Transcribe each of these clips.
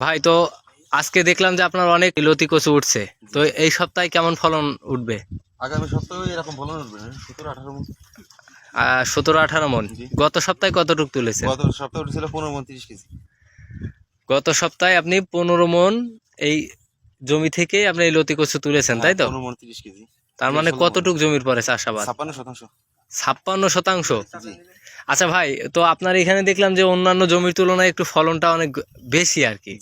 ভাই তো আজকে দেখলাম যে আপনার অনেক লতি কচু উঠছে। তো এই সপ্তাহে কেমন ফলন উঠবে? আগামী সপ্তাহে এরকম ফলন উঠবে সতেরো আঠারো মন। সতেরো আঠারো মন। গত সপ্তাহে কতটুক তুলেছে গত সপ্তাহে উঠেছিল পনেরো মন তিরিশ কেজি। গত সপ্তাহে আপনি পনেরো মন এই জমি থেকে আপনি এই লতি কচু তুলেছেন তাই তো? হ্যাঁ, পনেরো মন তিরিশ কেজি। তার মানে। কতটুক জমির পরে চাষাবাদ? ছাপ্পান্ন শতাংশ। ছাপ্পান্ন শতাংশ? আচ্ছা ভাই তো আপনার এখানে দেখলাম যে অন্যান্য জমির তুলনায় একটু ফলনটা অনেক বেশি আর কি।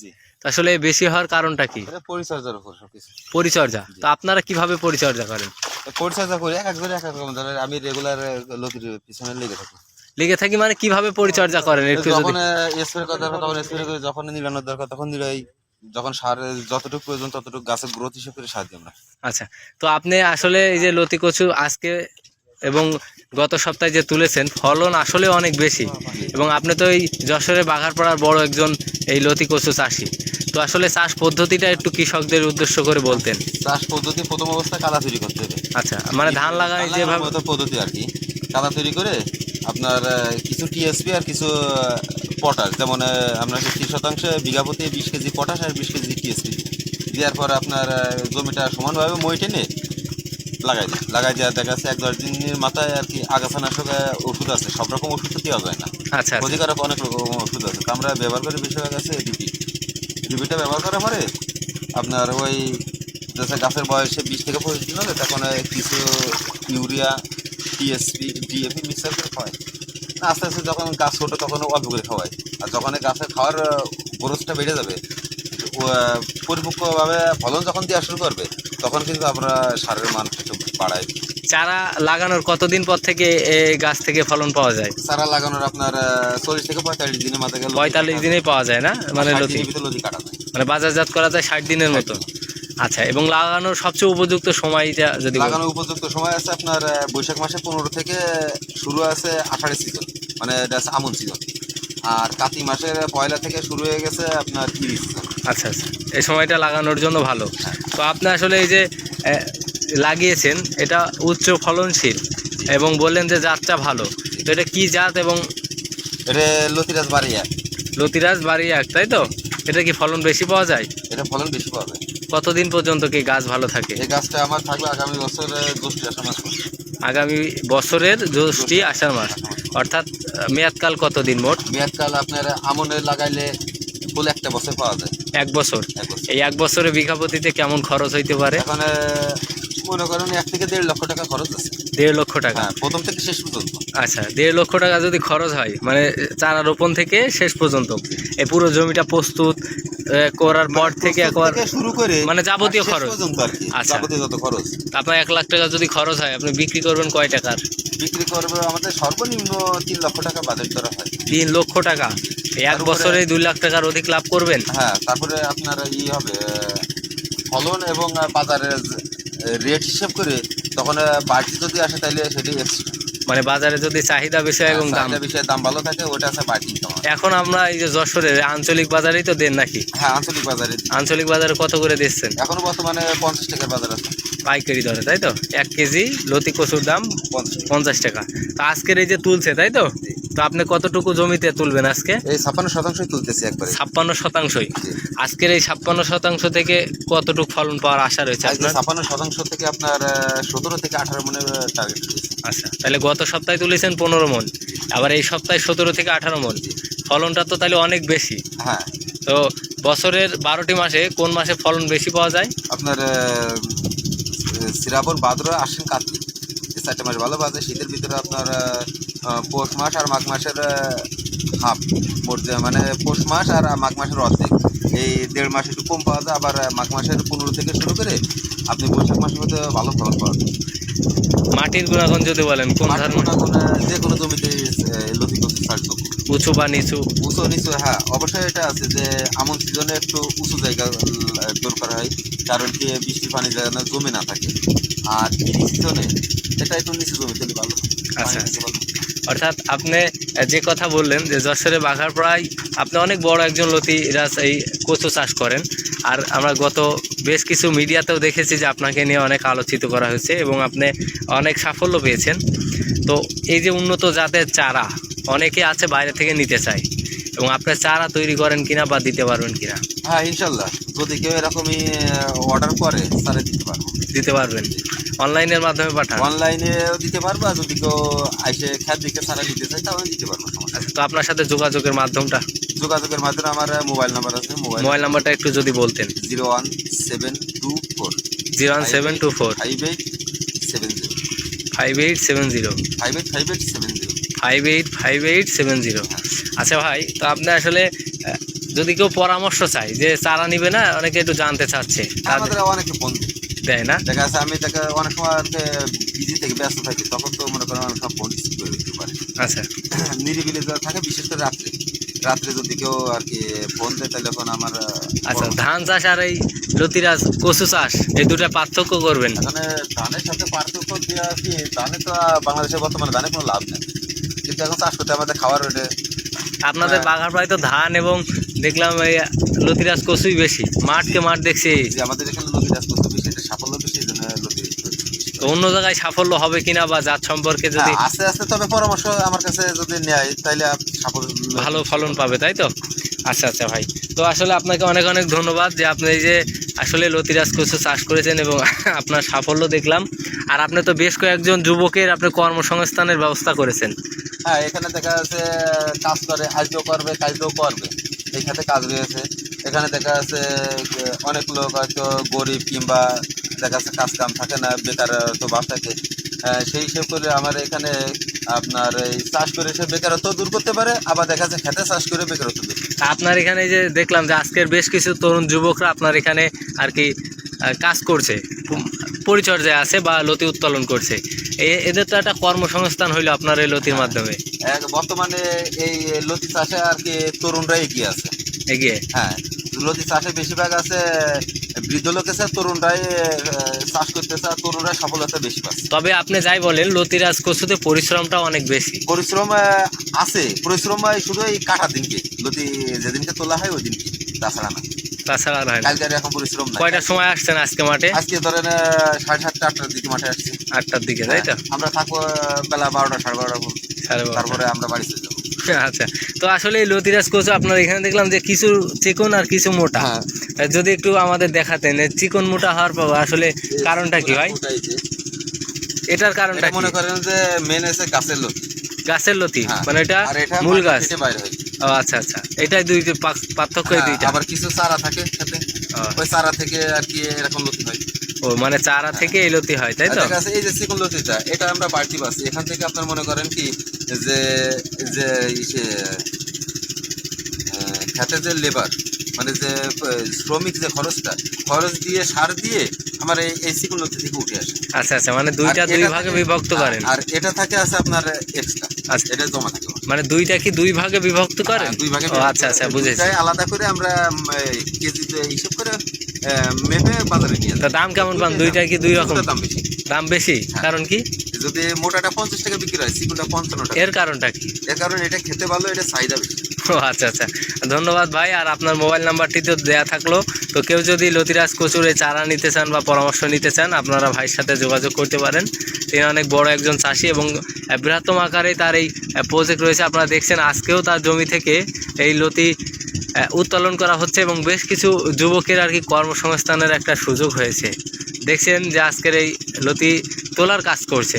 আসলে বেশি হওয়ার কারণটা কি? পরিচর্যার উপর সবকিছু। পরিচর্যা। তো আপনারা কীভাবে পরিচর্যা করেন? পরিচর্যা করি এক একজনে এক এক রকম। ধরেন আমি রেগুলার লতির পিছনে লেগে থাকি। লেগে থাকি মানে কীভাবে পরিচর্যা করেন একটু যদি যখন স্প্রে করার দরকার তখন স্প্রে করি যখন নিরানোর দরকার তখন নিরাই যখন সার যতটুকু প্রয়োজন ততটুকু গাছের গ্রোথ হিসেবে করে সার দিই আমরা। আচ্ছা। তো আপনি আসলে এই যে লতি কচু আজকে এবং গত সপ্তাহে যে তুলেছেন ফলন আসলে অনেক বেশি। এবং আপনি তো এই যশোরে বাঘারপাড়ার বড় একজন এই লতি কচু চাষি। তো আসলে চাষ পদ্ধতিটা একটু কৃষকদের উদ্দেশ্য করে বলতেন। চাষ পদ্ধতি প্রথম অবস্থায় কাদা তৈরি করতে হবে। আচ্ছা মানে ধান লাগানোর যেভাবে পদ্ধতি আর কি। কাদা তৈরি করে আপনার কিছু টিএসপি আর কিছু পটাশ যেমন আমরা ত্রিশ শতাংশে বিঘা প্রতি বিশ কেজি পটাশ আর বিশ কেজি টিএসপি দেওয়ার পর আপনার জমিটা সমানভাবে মই টেনে লাগাই দিই লাগাই দেওয়া দেখা যাচ্ছে এক দশ দিনের মাথায় আর কি আগাছানাশক ওষুধ আছে সব রকম ওষুধ তো দেওয়া যায় না। আচ্ছা আচ্ছা। ক্ষতিকারক অনেক রকম ওষুধ আছে। তো আমরা ব্যবহার করি বেশিরভাগ আছে ডিপি ডিপিটা ব্যবহার করা পরে আপনার ওই যাতে গাছের বয়সে বিশ থেকে পঁচিশ দিন হলে তখন কিছু ইউরিয়া টিএসপি ডিএপি মিক্সার করে খাওয়াই আস্তে আস্তে যখন গাছ ছোটো তখন অল্প করে খাওয়াই আর যখন এই গাছের খাওয়ার খরচটা বেড়ে যাবে পরিপক্কভাবে ফলন যখন দেওয়া শুরু করবে তখন কিন্তু আমরা সারের মান বাড়াই চারা লাগানোর কতদিন পর থেকে এই গাছ থেকে ফলন পাওয়া যায়? চারা লাগানোর আপনার চল্লিশ থেকে পঁয়তাল্লিশ দিনের মাথায় গেলে পঁয়তাল্লিশ দিনেই পাওয়া যায় না? মানে লতি? কাটা যায়। মানে বাজারজাত করা যায় ষাট দিনের মতো? আচ্ছা এবং লাগানোর সবচেয়ে উপযুক্ত সময়টা যদি লাগানোর উপযুক্ত সময় আছে আপনার বৈশাখ মাসে পনেরো থেকে শুরু আছে আষাঢ়ের সিজন মানে এটা আছে আমন সিজন আর কাতি মাসের পয়লা থেকে শুরু হয়ে গেছে আপনার সিজন আচ্ছা আচ্ছা এই সময়টা লাগানোর জন্য ভালো। তো আপনি আসলে এই যে লাগিয়েছেন এটা উচ্চ ফলনশীল এবং বললেন যে জাতটা ভালো। তো এটা কি জাত এবং এটা লতিরাজ বাড়িয়া। লতিরাজ বাড়ি এক তাই তো? এটা কি ফলন বেশি পাওয়া যায়? এটা ফলন বেশি পাওয়া যায়। কতদিন পর্যন্ত কি গাছ ভালো থাকে? এই গাছটা আমার থাকবে আগামী বছর জ্যৈষ্ঠ আষাঢ় মাস আগামী বছরের জ্যৈষ্ঠী আষাঢ় মাস। অর্থাৎ মেয়াদকাল কতদিন মোট? মেয়াদকাল আপনার আমনে লাগাইলে ফুল একটা বছর পাওয়া যায়। এক বছর। এই এক বছরে বিঘা প্রতিতে কেমন খরচ হইতে পারে? এখন মনে করেন এক থেকে দেড় লক্ষ টাকা খরচ আছে। দেড় লক্ষ টাকা? হ্যাঁ প্রথম থেকে শেষ পর্যন্ত। আচ্ছা দেড় লক্ষ টাকা যদি খরচ হয় মানে চারা রোপণ থেকে শেষ পর্যন্ত এই পুরো জমিটা প্রস্তুত করার পর থেকে একবার শুরু করে মানে যাবতীয় খরচ। আচ্ছা। যাবতীয় যত খরচ। আপনার এক লাখ টাকা যদি খরচ হয় আপনি বিক্রি করবেন কয় টাকার? বিক্রি করবে আমাদের সর্বনিম্ন তিন লক্ষ টাকা বাজেট করা হয়। তিন লক্ষ টাকা? এক বছরে দুই লাখ টাকার অধিক লাভ করবেন? হ্যাঁ তারপরে আপনার ই হবে ফলন এবং বাজারের রেট হিসেব করে তখন বাড়তি যদি আসে তাহলে সেটি মানে বাজারে যদি চাহিদা বিষয় এবং দাম। চাহিদা বিষয়ে দাম ভালো থাকে ওটা আছে বাড়তি এখন আমরা এই যে যশোরের আঞ্চলিক বাজারেই তো দেন নাকি? হ্যাঁ আঞ্চলিক বাজারে। আঞ্চলিক বাজারে কত করে দিচ্ছেন? এখন বর্তমানে পঞ্চাশ টাকার বাজার আছে। পাইকারি দরে তাই তো? এক কেজি লতি কচুর দাম পঞ্চাশ টাকা। তো আজকের এই যে তুলছে তাই তো? তো আপনি কতটুকু জমিতে তুলবেন আজকে? এই ছাপ্পান্ন শতাংশই তুলতেছি একবার। ছাপ্পান্ন শতাংশই। আজকের এই ছাপ্পান্ন শতাংশ থেকে কতটুকু ফলন পাওয়ার আশা রয়েছে আপনার? ছাপ্পান্ন শতাংশ থেকে আপনার সতেরো থেকে আঠারো মনের টার্গেট আচ্ছা তাহলে গত সপ্তাহে তুলেছেন পনেরো মন। আবার এই সপ্তাহে সতেরো থেকে আঠারো মন। ফলনটা তো তাহলে অনেক বেশি। হ্যাঁ। তো বছরের বারোটি মাসে কোন মাসে ফলন বেশি পাওয়া যায়? আপনার শ্রাবণ ভাদ্র আশ্বিন কার্তিক। এই চারটে মাস ভালো বাজে শীতের ভিতরে আপনার পৌষ মাস আর মাঘ মাসের হাফ। মোট মানে পৌষ মাস আর মাঘ মাসের অর্ধেক। এই দেড় মাস একটু কম পাওয়া যায় আবার মাঘ মাসের পনেরো থেকে শুরু করে আপনি বৈশাখ মাসের মধ্যে ভালো ফলন পাওয়া যায়। মাটির গুণাগুণ যদি বলেন কোন যে কোনো জমিতে আহ, লতি কচু চাষযোগ্য উঁচু বা নিচু? উঁচু নিচু হ্যাঁ। অবশ্যই এটা আছে যে আমন সিজনে একটু উঁচু জায়গা দরকার হয়। কারণ কি বৃষ্টির পানি যেন জমে না থাকে। আর সিজনে এটা একটু নিচু জমিতে ভালো। আচ্ছা। ভালো। অর্থাৎ আপনি যে কথা বললেন যে যশোরে বাঘার প্রায় আপনি অনেক বড় একজন লতি রাস এই কচু চাষ করেন। আর আমরা গত বেশ কিছু মিডিয়াতেও দেখেছি যে আপনাকে নিয়ে অনেক আলোচিত করা হয়েছে এবং আপনি অনেক সাফল্য পেয়েছেন। তো এই যে উন্নত জাতের চারা অনেকে আছে বাইরে থেকে নিতে চায়। এবং আপনি চারা তৈরি করেন কিনা বা দিতে পারবেন কিনা? হ্যাঁ ইনশাল্লাহ। যদি কেউ এরকমই অর্ডার করে তাহলে দিতে পারব। দিতে পারবেন। অনলাইনের মাধ্যমে পাঠান। অনলাইনেও দিতে পারব আর যদি কেউ আইসে খ্যাত দিকে সারা দিতে চাই তাহলে দিতে পারব আচ্ছা, তো আপনার সাথে যোগাযোগের মাধ্যমটা? যোগাযোগের মাধ্যমে আমার মোবাইল নাম্বার আছে মোবাইল মোবাইল নাম্বারটা একটু যদি বলতেন। Zero one seven two four. Zero one seven two four. Five eight seven zero. Five eight seven zero. Five eight five eight seven zero. Five eight five eight seven zero আচ্ছা ভাই তো আপনি আসলে যদি কেউ পরামর্শ চাই যে চারা নিবে না অনেকে একটু জানতে চাচ্ছে। আমাদের অনেকে ফোন দেয় না? দেখা যাচ্ছে আমি তাকে অনেক সময় বিজি থেকে ব্যস্ত থাকি তখন তো মনে করেন সব ফোন রিসিভ করে দিতে পারি আচ্ছা। নিরিবিলি যারা থাকে বিশেষ করে রাত্রে। রাত্রে যদি কেউ আর কি ফোন দেয় তাহলে তখন আমার আচ্ছা ধান চাষ আর এই লতিরাজ কচু চাষ এই দুটা পার্থক্য করবেন। এখানে ধানের সাথে পার্থক্য দেওয়া কি ধানে তো আহ, বাংলাদেশে বর্তমানে ধানে কোনো লাভ নেই। কিন্তু এখন চাষ করতে আমাদের খাবার ওটা আপনাদের হ্যাঁ। বাঘার প্রায় তো ধান এবং দেখলাম এই লতিরাজ কচুই বেশি মাঠকে মাঠ দেখছি। যে আমাদের এখানে লতি কচু বেশি এটা সাফল্য বেশি এই জন্য লতি তো অন্য জায়গায় সাফল্য হবে কিনা বা জাত সম্পর্কে যদি হ্যাঁ, আস্তে আস্তে তবে পরামর্শ আমার কাছে যদি নেয় তাহলে আপ- সাফল্য ভালো ফলন পাবে তাই তো? আচ্ছা আচ্ছা ভাই। তো আসলে আপনাকে অনেক অনেক ধন্যবাদ যে আপনি এই যে আসলে লতিরাজ কচু চাষ করেছেন এবং আপনার সাফল্য দেখলাম। আর আপনি তো বেশ কয়েকজন যুবকের আপনি কর্মসংস্থানের ব্যবস্থা করেছেন। হ্যাঁ এখানে দেখা যাচ্ছে কাজ করে আজও করবে কাজও করবে। এই খাতে কাজ রয়েছে। এখানে দেখা যাচ্ছে অনেক লোক হয়তো গরিব কিংবা দেখা যাচ্ছে কাজ কাম থাকে না বেকার তো ভাব থাকে। আহ, সেই হিসেব করে আমার এখানে আপনার এই চাষ করে সে বেকারত্ব দূর করতে পারে আবার দেখা যাচ্ছে খেতে চাষ করে বেকারত্ব দূর। আপনার এখানে যে দেখলাম যে আজকের বেশ কিছু তরুণ যুবকরা আপনার এখানে আর কি কাজ করছে পরিচর্যায় আছে বা লতি উত্তোলন করছে। এদের তো একটা কর্মসংস্থান হইল আপনার এই লতির মাধ্যমে। বর্তমানে এই লতি চাষে আর কি তরুণরা এগিয়ে আছে। এগিয়ে? হ্যাঁ লতি চাষে বেশিরভাগ আছে বৃদ্ধ লোক আছে তরুণরাই চাষ করতেছে আর তরুণরাই সফলতা বেশি পাচ্ছে। তবে আপনি যাই বলেন লতিরাজ কচুতে পরিশ্রমটা অনেক বেশি। পরিশ্রম আছে। পরিশ্রম শুধু এই কাটার দিনকে। লতি যেদিনকে তোলা হয় ওই দিনকে। তাছাড়া না তাছাড়া হয় এখন পরিশ্রম নাই। কয়টার সময় আসছেন আজকে মাঠে? আজকে ধরেন সাড়ে সাতটা আটটার দিকে মাঠে আসছি। আটটার দিকে তাই তো? আমরা থাকব বেলা বারোটা সাড়ে বারোটা সাড়ে বারোটা। তারপরে আমরা বাড়ি চলে যাব। আচ্ছা। তো আসলে এই লতিরাজ কচু আপনার এখানে দেখলাম যে কিছু চিকন আর কিছু মোটা। হ্যাঁ। যদি একটু আমাদের দেখাতেন চিকন মোটা হওয়ার পর আসলে কারণটা কি হয় এটার কারণটা মনে করেন যে মেন এসে গাছের লতি। গাছের লতি? হ্যাঁ। মানে এটা মূল গাছ? ও আচ্ছা আচ্ছা। এটাই দুই পার্থক্য হ্যাঁ, দুইটা। আবার কিছু চারা থাকে সাথে। ওই চারা থেকে আর কি এরকম লতি হয়। ও মানে চারা থেকে এই লতি হয় তাই তো? এই যে চিকন লতিটা এটা আমরা বাড়তি পাচ্ছি এখান থেকে আপনার মনে করেন কি যে যে খেতে যে লেবার মানে যে শ্রমিক যে খরচটা খরচ দিয়ে সার দিয়ে আমার এই এই চিকন লতি থেকে উঠে আসে। আচ্ছা আচ্ছা মানে দুইটা দুই ভাগে বিভক্ত করেন। আর এটা থাকে আছে আপনার এক্সট্রা আচ্ছা। এটা জমা থাকে। মানে দুইটা কি দুই ভাগে বিভক্ত হ্যাঁ, দুই ভাগে আচ্ছা আচ্ছা বুঝেছি। আলাদা করে আমরা কেজিতে হিসাব করে মেপে বাজারে নিয়ে তা দাম কেমন পান? দুইটা কি দুই রকম? দাম বেশি। দাম বেশি? হ্যাঁ। কারণ কি? যদি মোটাটা পঞ্চাশ টাকা বিক্রি হয় চিকুনটা পঞ্চান্ন টাকা এর কারণটা কি? এর কারণ এটা খেতে ভালো এটা চাহিদা বেশি। ও আচ্ছা আচ্ছা। ধন্যবাদ ভাই, আর আপনার মোবাইল নাম্বারটি তো দেয়া থাকল। তো কেউ যদি লতিরাজ কচুরে চারা নিতে চান বা পরামর্শ নিতে চান, আপনারা ভাইয়ের সাথে যোগাযোগ করতে পারেন। তিনি অনেক বড় একজন চাষি এবং বৃহত্তম আকারে তার এই প্রজেক্ট রয়েছে। আপনারা দেখছেন আজকেও তার জমি থেকে এই লতি উত্তোলন করা হচ্ছে এবং বেশ কিছু যুবকের আর কি কর্মসংস্থানের একটা সুযোগ হয়েছে। দেখছেন যে আজকের এই লতি তোলার কাজ করছে।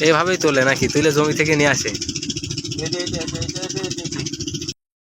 এভাবেই তোলে নাকি তুলে জমি থেকে নিয়ে আসে